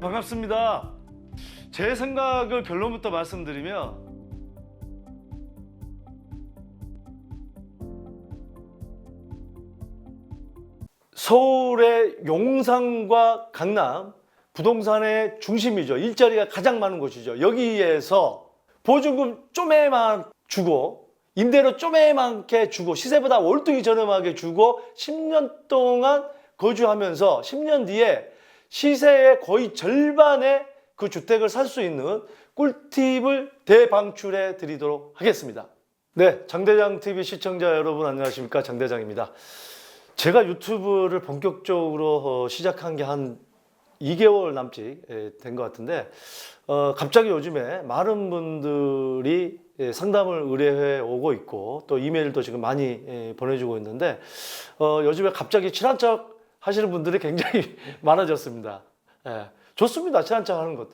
반갑습니다. 제 생각을 결론부터 말씀드리면 서울의 용산과 강남 부동산의 중심이죠. 일자리가 가장 많은 곳이죠. 여기에서 보증금 쪼매만 주고 임대료 쪼매만게 주고 시세보다 월등히 저렴하게 주고 10년 동안 거주하면서 10년 뒤에 시세의 거의 절반의 그 주택을 살 수 있는 꿀팁을 대방출해 드리도록 하겠습니다. 네, 장대장 TV 시청자 여러분 안녕하십니까? 장대장입니다. 제가 유튜브를 본격적으로 어, 시작한 게한 2개월 남짓 된 것 같은데 어, 갑자기 요즘에 많은 분들이 예, 상담을 의뢰해 오고 있고 또 이메일도 지금 많이 예, 보내주고 있는데 어, 요즘에 갑자기 친한 척 하시는 분들이 굉장히 많아졌습니다. 예, 좋습니다. 친한 척 하는 것도.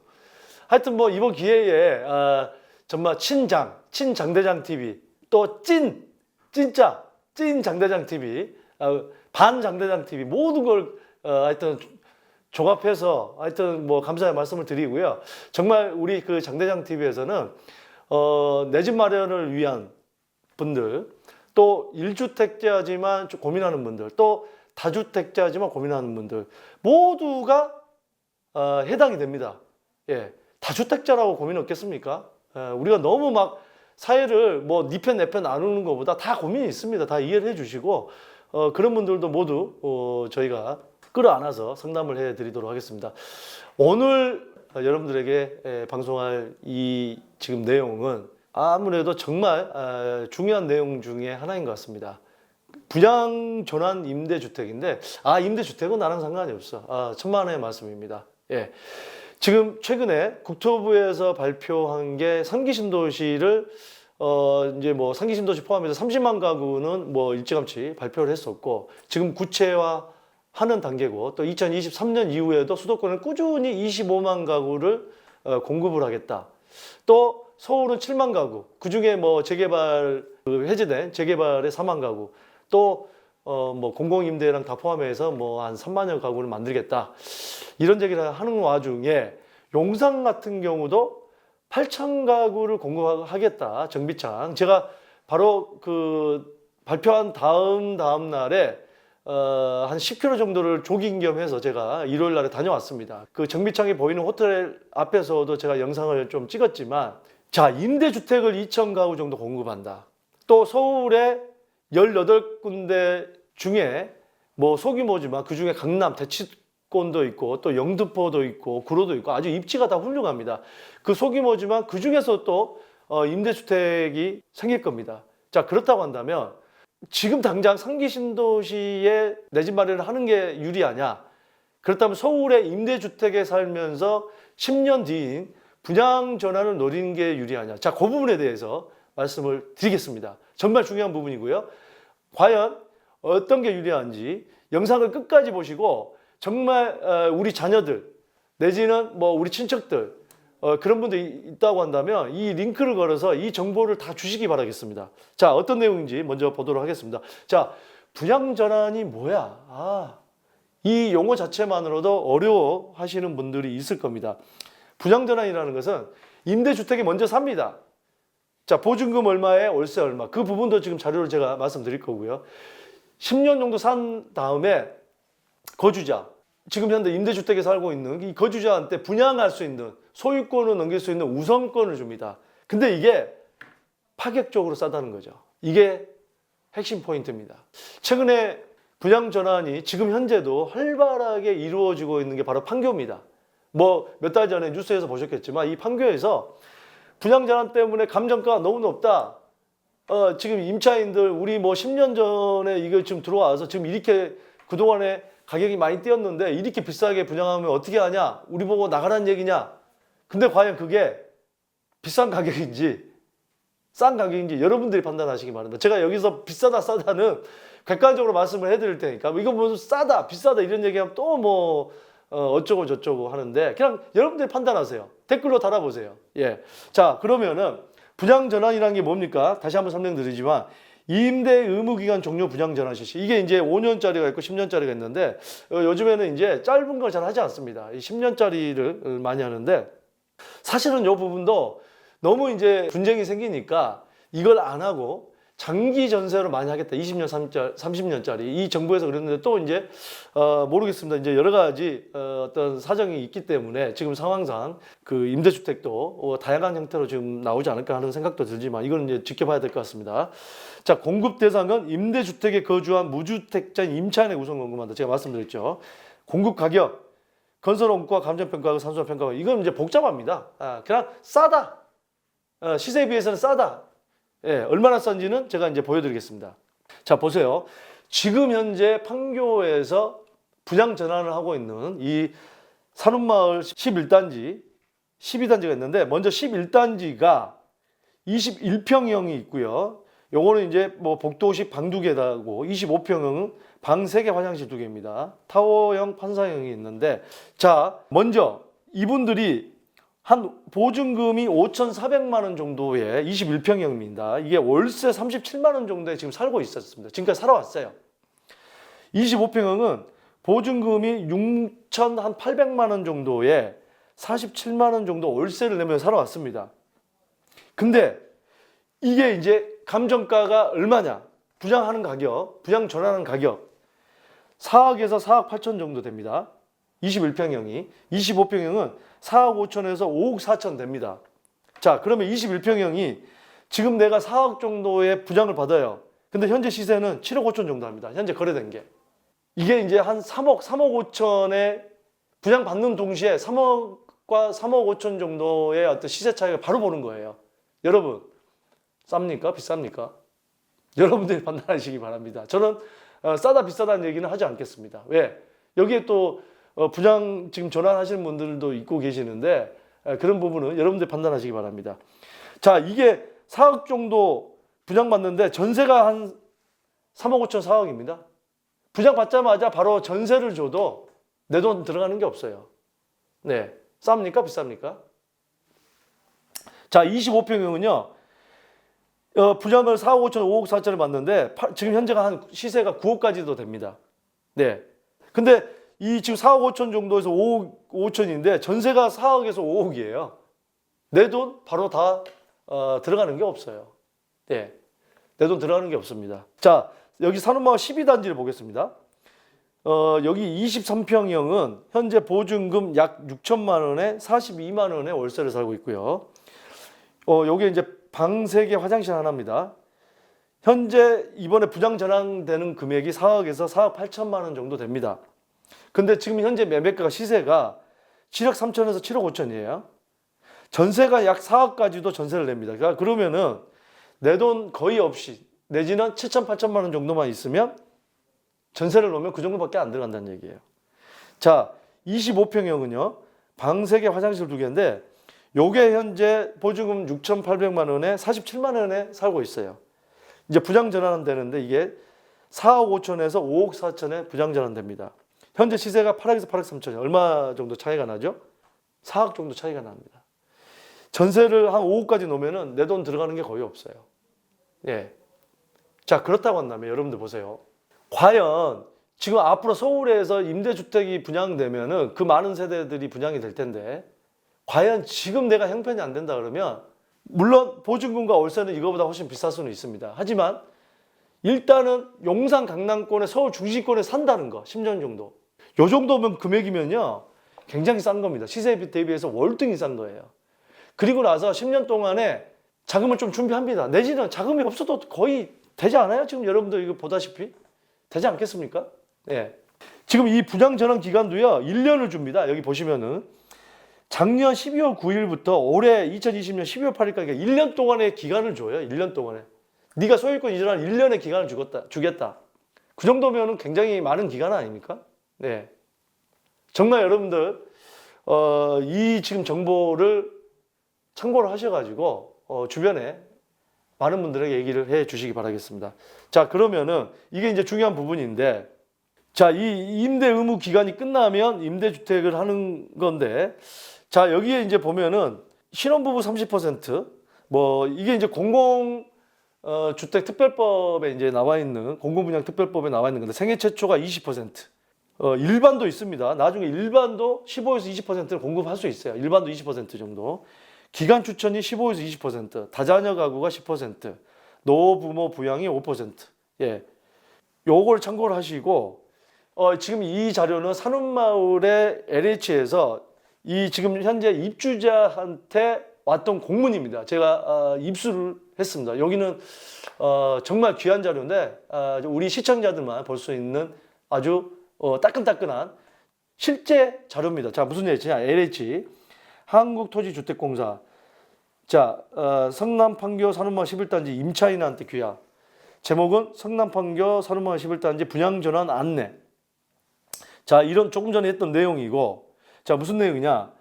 하여튼 뭐 이번 기회에 아, 정말 친장, 친장대장 TV 또 찐, 진짜 찐 장대장 TV, 어, 반 장대장 TV 모든 걸 어, 하여튼 종합해서 하여튼 뭐 감사의 말씀을 드리고요. 정말 우리 그 장대장 TV에서는 어, 내 집 마련을 위한 분들, 또 1주택자지만 좀 고민하는 분들, 또 다주택자지만 고민하는 분들 모두가 어, 해당이 됩니다. 예, 다주택자라고 고민 없겠습니까? 예, 우리가 너무 막 사회를 뭐네편내편 나누는 것보다 다 고민이 있습니다. 다 이해를 해주시고 어, 그런 분들도 모두 어, 저희가 끌어안아서 상담을 해드리도록 하겠습니다. 오늘 여러분들에게 에, 방송할 이 지금 내용은 아무래도 정말 아, 중요한 내용 중에 하나인 것 같습니다. 분양 전환 임대주택인데 아 임대주택은 나랑 상관이 없어. 아, 천만의 말씀입니다. 예. 지금 최근에 국토부에서 발표한 게 상기 신도시를 어 이제 뭐 상기 신도시 포함해서 30만 가구는 뭐 일찌감치 발표를 했었고 지금 구체화 하는 단계고 또 2023년 이후에도 수도권은 꾸준히 25만 가구를 어, 공급을 하겠다. 또 서울은 7만 가구, 그 중에 뭐 재개발 그 해제된 재개발의 4만 가구, 또 어 뭐 공공임대랑 다 포함해서 뭐 한 3만여 가구를 만들겠다. 이런 얘기를 하는 와중에 용산 같은 경우도 8천 가구를 공급하겠다. 정비창. 제가 바로 그 발표한 다음 다음 날에 어, 한 10km 정도를 조깅 겸 해서 제가 일요일 날에 다녀왔습니다. 그 정비창에 보이는 호텔 앞에서도 제가 영상을 좀 찍었지만 자, 임대주택을 2천 가구 정도 공급한다. 또 서울에 18군데 중에 뭐 소규모지만 그 중에 강남, 대치권도 있고 또 영등포도 있고 구로도 있고 아주 입지가 다 훌륭합니다. 그 소규모지만 그 중에서 또 어, 임대주택이 생길 겁니다. 자, 그렇다고 한다면 지금 당장 상기 신도시에 내 집 마련을 하는 게 유리하냐? 그렇다면 서울의 임대주택에 살면서 10년 뒤인 분양 전환을 노리는 게 유리하냐? 자, 그 부분에 대해서 말씀을 드리겠습니다. 정말 중요한 부분이고요. 과연 어떤 게 유리한지 영상을 끝까지 보시고 정말 어, 우리 자녀들 내지는 뭐 우리 친척들 어, 그런 분들이 있다고 한다면 이 링크를 걸어서 이 정보를 다 주시기 바라겠습니다. 자, 어떤 내용인지 먼저 보도록 하겠습니다. 자, 분양 전환이 뭐야? 아, 이 용어 자체만으로도 어려워 하시는 분들이 있을 겁니다. 분양 전환이라는 것은 임대주택이 먼저 삽니다. 자, 보증금 얼마에 월세 얼마. 그 부분도 지금 자료를 제가 말씀드릴 거고요. 10년 정도 산 다음에 거주자, 지금 현재 임대주택에 살고 있는 이 거주자한테 분양할 수 있는 소유권을 넘길 수 있는 우선권을 줍니다. 근데 이게 파격적으로 싸다는 거죠. 이게 핵심 포인트입니다. 최근에 분양 전환이 지금 현재도 활발하게 이루어지고 있는 게 바로 판교입니다. 뭐 몇 달 전에 뉴스에서 보셨겠지만 이 판교에서 분양 전환 때문에 감정가가 너무 높다. 어, 지금 임차인들 우리 뭐 10년 전에 이거 지금 들어와서 지금 이렇게 그동안에 가격이 많이 뛰었는데 이렇게 비싸게 분양하면 어떻게 하냐? 우리 보고 나가라는 얘기냐? 근데 과연 그게 비싼 가격인지 싼 가격인지 여러분들이 판단하시기 바랍니다. 제가 여기서 비싸다 싸다는 객관적으로 말씀을 해드릴 테니까 뭐 이거 무슨 싸다 비싸다 이런 얘기하면 또뭐 어쩌고 저쩌고 하는데 그냥 여러분들이 판단하세요. 댓글로 달아보세요. 예. 자 그러면은 분양 전환이라는 게 뭡니까? 다시 한번 설명드리지만 임대 의무 기간 종료 분양 전환 실시. 이게 이제 5년짜리가 있고 10년짜리가 있는데 어, 요즘에는 이제 짧은 걸 잘 하지 않습니다. 이 10년짜리를 많이 하는데 사실은 이 부분도 너무 이제 분쟁이 생기니까 이걸 안 하고 장기 전세로 많이 하겠다. 20년, 30년짜리. 이 정부에서 그랬는데 또 이제, 어, 모르겠습니다. 이제 여러 가지 어, 어떤 사정이 있기 때문에 지금 상황상 그 임대주택도 어, 다양한 형태로 지금 나오지 않을까 하는 생각도 들지만 이거는 이제 지켜봐야 될 것 같습니다. 자, 공급 대상은 임대주택에 거주한 무주택자인 임차인의 우선 공급한다. 제가 말씀드렸죠. 공급 가격, 건설 원가, 감정평가, 산수화 평가. 이건 이제 복잡합니다. 아, 그냥 싸다. 어, 시세에 비해서는 싸다. 예, 얼마나 싼지는 제가 이제 보여드리겠습니다. 자, 보세요. 지금 현재 판교에서 분양 전환을 하고 있는 이 산업마을 11단지, 12단지가 있는데 먼저 11단지가 21평형이 있고요. 요거는 이제 뭐 복도식 방 두 개다고 25평형은 방 세 개 화장실 두 개입니다. 타워형 판사형이 있는데 자, 먼저 이분들이 한 보증금이 5,400만 원 정도의 21평형입니다. 이게 월세 37만 원 정도에 지금 살고 있었습니다. 지금까지 살아왔어요. 25평형은 보증금이 6,800만 원 정도에 47만 원 정도 월세를 내며 살아왔습니다. 근데 이게 이제 감정가가 얼마냐? 분양하는 가격, 분양 전환하는 가격 4억에서 4억 8천 정도 됩니다. 21평형이 25평형은 4억 5천에서 5억 4천 됩니다. 자, 그러면 21평형이 지금 내가 4억 정도의 분양을 받아요. 근데 현재 시세는 7억 5천 정도 합니다. 현재 거래된 게. 이게 이제 한 3억, 3억 5천에 분양 받는 동시에 3억과 3억 5천 정도의 어떤 시세 차이가 바로 보는 거예요. 여러분, 쌉니까? 비쌉니까? 여러분들이 판단하시기 바랍니다. 저는 어, 싸다 비싸다는 얘기는 하지 않겠습니다. 왜? 여기에 또 어, 분양 지금 전환하시는 분들도 있고 계시는데 에, 그런 부분은 여러분들 판단하시기 바랍니다. 자, 이게 4억 정도 분양받는데 전세가 한 3억 5천 4억입니다. 분양 받자마자 바로 전세를 줘도 내 돈 들어가는 게 없어요. 네. 쌉니까? 비쌉니까? 자, 25평형은요. 어, 분양을 4억 5천, 5억 4천을 받는데 파- 지금 현재가 한 시세가 9억까지도 됩니다. 네. 근데 이 지금 4억 5천 정도에서 5억 5천인데 전세가 4억에서 5억이에요. 내 돈 바로 다 어, 들어가는 게 없어요. 네. 내 돈 들어가는 게 없습니다. 자, 여기 산업마을 12단지를 보겠습니다. 어, 여기 23평형은 현재 보증금 약 6천만 원에 42만 원에 월세를 살고 있고요. 어, 여기 이제 방 3개 화장실 하나입니다. 현재 이번에 부장 전환되는 금액이 4억에서 4억 8천만 원 정도 됩니다. 근데 지금 현재 매매가 시세가 7억 3천에서 7억 5천이에요. 전세가 약 4억까지도 전세를 냅니다. 그러니까 그러면은 내 돈 거의 없이 내지는 7천 8천만 원 정도만 있으면 전세를 놓으면 그 정도밖에 안 들어간다는 얘기예요. 자, 25평형은요. 방 3개 화장실 2개인데 요게 현재 보증금 6,800만 원에 47만 원에 살고 있어요. 이제 부장 전환은 되는데 이게 4억 5천에서 5억 4천에 부장 전환됩니다. 현재 시세가 8억에서 8억 3천 얼마 정도 차이가 나죠? 4억 정도 차이가 납니다. 전세를 한 5억까지 놓으면은 내돈 들어가는 게 거의 없어요. 예. 자, 그렇다고 한다면 여러분들 보세요. 과연 지금 앞으로 서울에서 임대주택이 분양되면은 그 많은 세대들이 분양이 될 텐데 과연 지금 내가 형편이 안 된다 그러면 물론 보증금과 월세는 이거보다 훨씬 비쌀 수는 있습니다. 하지만 일단은 용산 강남권에 서울 중심권에 산다는 거 10년 정도. 요 정도면 금액이면요. 굉장히 싼 겁니다. 시세 대비해서 월등히 싼 거예요. 그리고 나서 10년 동안에 자금을 좀 준비합니다. 내지는 자금이 없어도 거의 되지 않아요? 지금 여러분들 이거 보다시피 되지 않겠습니까? 예. 지금 이 분양 전환 기간도요. 1년을 줍니다. 여기 보시면은 작년 12월 9일부터 올해 2020년 12월 8일까지 1년 동안의 기간을 줘요. 1년 동안에. 네가 소유권 이전한 1년의 기간을 주겠다. 주겠다. 그 정도면은 굉장히 많은 기간 아닙니까? 네. 정말 여러분들 어, 이 지금 정보를 참고를 하셔가지고 어, 주변에 많은 분들에게 얘기를 해 주시기 바라겠습니다. 자, 그러면은 이게 이제 중요한 부분인데 자, 이 임대 의무 기간이 끝나면 임대주택을 하는 건데 자, 여기에 이제 보면은 신혼부부 30%, 뭐 이게 이제 공공 어, 주택 특별법에 이제 나와 있는 공공분양 특별법에 나와 있는 건데 생애 최초가 20%. 어, 일반도 있습니다. 나중에 일반도 15에서 20%를 공급할 수 있어요. 일반도 20% 정도. 기간 추천이 15에서 20%, 다자녀 가구가 10%, 노부모 부양이 5%. 예. 요걸 참고를 하시고 어, 지금 이 자료는 산업마을의 LH에서 이 지금 현재 입주자한테 왔던 공문입니다. 제가 어, 입수를 했습니다. 여기는 어, 정말 귀한 자료인데 어, 우리 시청자들만 볼 수 있는 아주 어, 따끈따끈한 실제 자료입니다. 자 무슨 얘기냐? LH 한국토지주택공사 자 어, 성남 판교 산업마을 11단지 임차인한테 귀하 제목은 성남 판교 산업마을 11단지 분양 전환 안내 자 이런 조금 전에 했던 내용이고 자 무슨 내용이냐?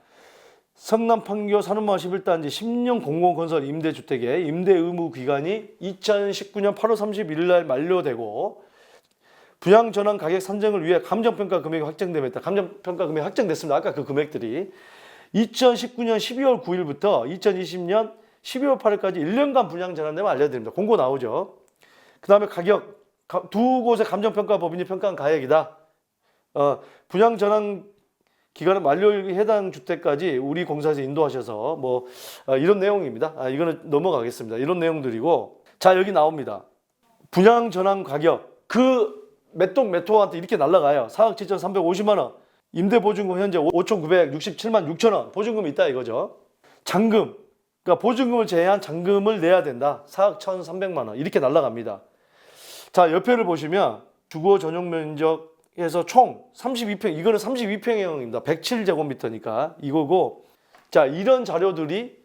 성남 판교 산업마을 11단지 10년 공공건설 임대주택의 임대 의무 기간이 2019년 8월 31일 날 만료되고 분양 전환 가격 산정을 위해 감정평가 금액이 따라 감정평가 금액이 확정됐습니다. 아까 그 금액들이 2019년 12월 9일부터 2020년 12월 8일까지 1년간 분양 전환되면 알려드립니다. 공고 나오죠. 그 다음에 가격 가- 두 곳의 감정평가 법인이 평가한 가액이다. 어, 분양 전환 기간은 만료일기 해당 주택까지 우리 공사에서 인도하셔서 뭐 어, 이런 내용입니다. 아, 이거는 넘어가겠습니다. 이런 내용들이고 자 여기 나옵니다. 분양 전환 가격 그 몇동몇 호한테 이렇게 날라가요. 4억 7,350만 원. 임대 보증금 현재 5,967만 6천 원. 보증금이 있다 이거죠. 잔금. 그러니까 보증금을 제외한 잔금을 내야 된다. 4억 1,300만 원. 이렇게 날라갑니다. 자, 옆에를 보시면 주거 전용 면적에서 총 32평, 이거는 32평형입니다. 107제곱미터니까 이거고. 자, 이런 자료들이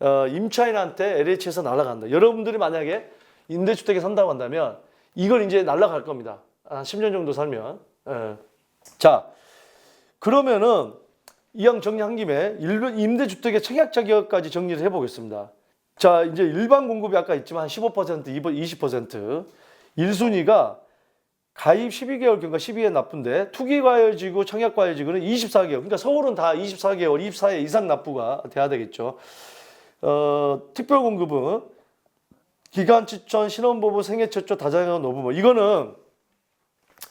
어, 임차인한테 LH에서 날아간다. 여러분들이 만약에 임대주택에 산다고 한다면 이걸 이제 날아갈 겁니다. 한 10년 정도 살면. 예. 자, 그러면은 이왕 정리한 김에 임대주택의 청약 자격까지 정리를 해보겠습니다. 자, 이제 일반 공급이 아까 있지만 한 15%, 20%. 1순위가 가입 12개월 경과 12회 납부인데 투기과열지구, 청약과열지구는 24개월. 그러니까 서울은 다 24개월, 24회 이상 납부가 돼야 되겠죠. 어, 특별공급은 기간 추천, 신혼부부, 생애 최초, 다자녀 노부모. 이거는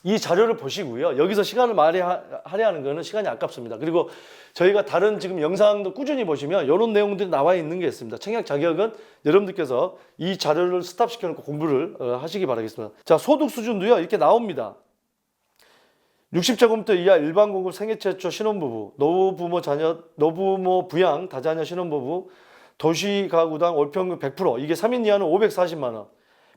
이 자료를 보시고요. 여기서 시간을 많이 하- 할애하는 거는 시간이 아깝습니다. 그리고 저희가 다른 지금 영상도 꾸준히 보시면 이런 내용들이 나와 있는 게 있습니다. 청약 자격은 여러분들께서 이 자료를 스탑시켜 놓고 공부를 어, 하시기 바라겠습니다. 자, 소득 수준도요. 이렇게 나옵니다. 60제곱미터 이하 일반 공급 생애 최초 신혼부부, 노부모 자녀, 노부모 부양 다자녀 신혼부부, 도시 가구당 월 평균 100% 이게 3인 이하는 540만 원,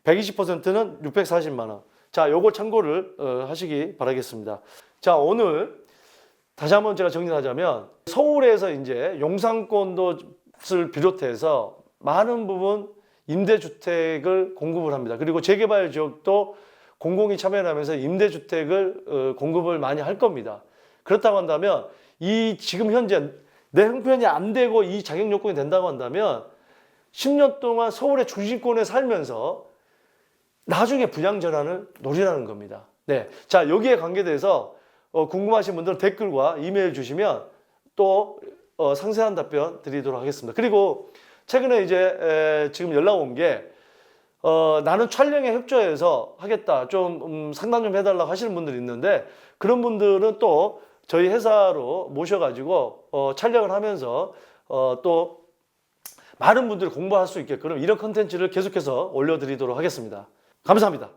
120%는 640만 원. 자, 요거 참고를 어, 하시기 바라겠습니다. 자, 오늘 다시 한번 제가 정리하자면 서울에서 이제 용산권도를 비롯해서 많은 부분 임대주택을 공급을 합니다. 그리고 재개발 지역도 공공이 참여하면서 임대주택을 어, 공급을 많이 할 겁니다. 그렇다고 한다면 이 지금 현재 내 형편이 안 되고 이 자격 요건이 된다고 한다면 10년 동안 서울의 중심권에 살면서 나중에 분양 전환을 노리라는 겁니다. 네. 자, 여기에 관계돼서 어, 궁금하신 분들은 댓글과 이메일 주시면 또 어, 상세한 답변 드리도록 하겠습니다. 그리고 최근에 이제 에, 지금 연락 온게 어, 나는 촬영에 협조해서 하겠다. 좀 음, 상담 좀 해달라고 하시는 분들이 있는데 그런 분들은 또 저희 회사로 모셔가지고 어, 촬영을 하면서 어, 또 많은 분들이 공부할 수 있게끔 이런 컨텐츠를 계속해서 올려드리도록 하겠습니다. 감사합니다.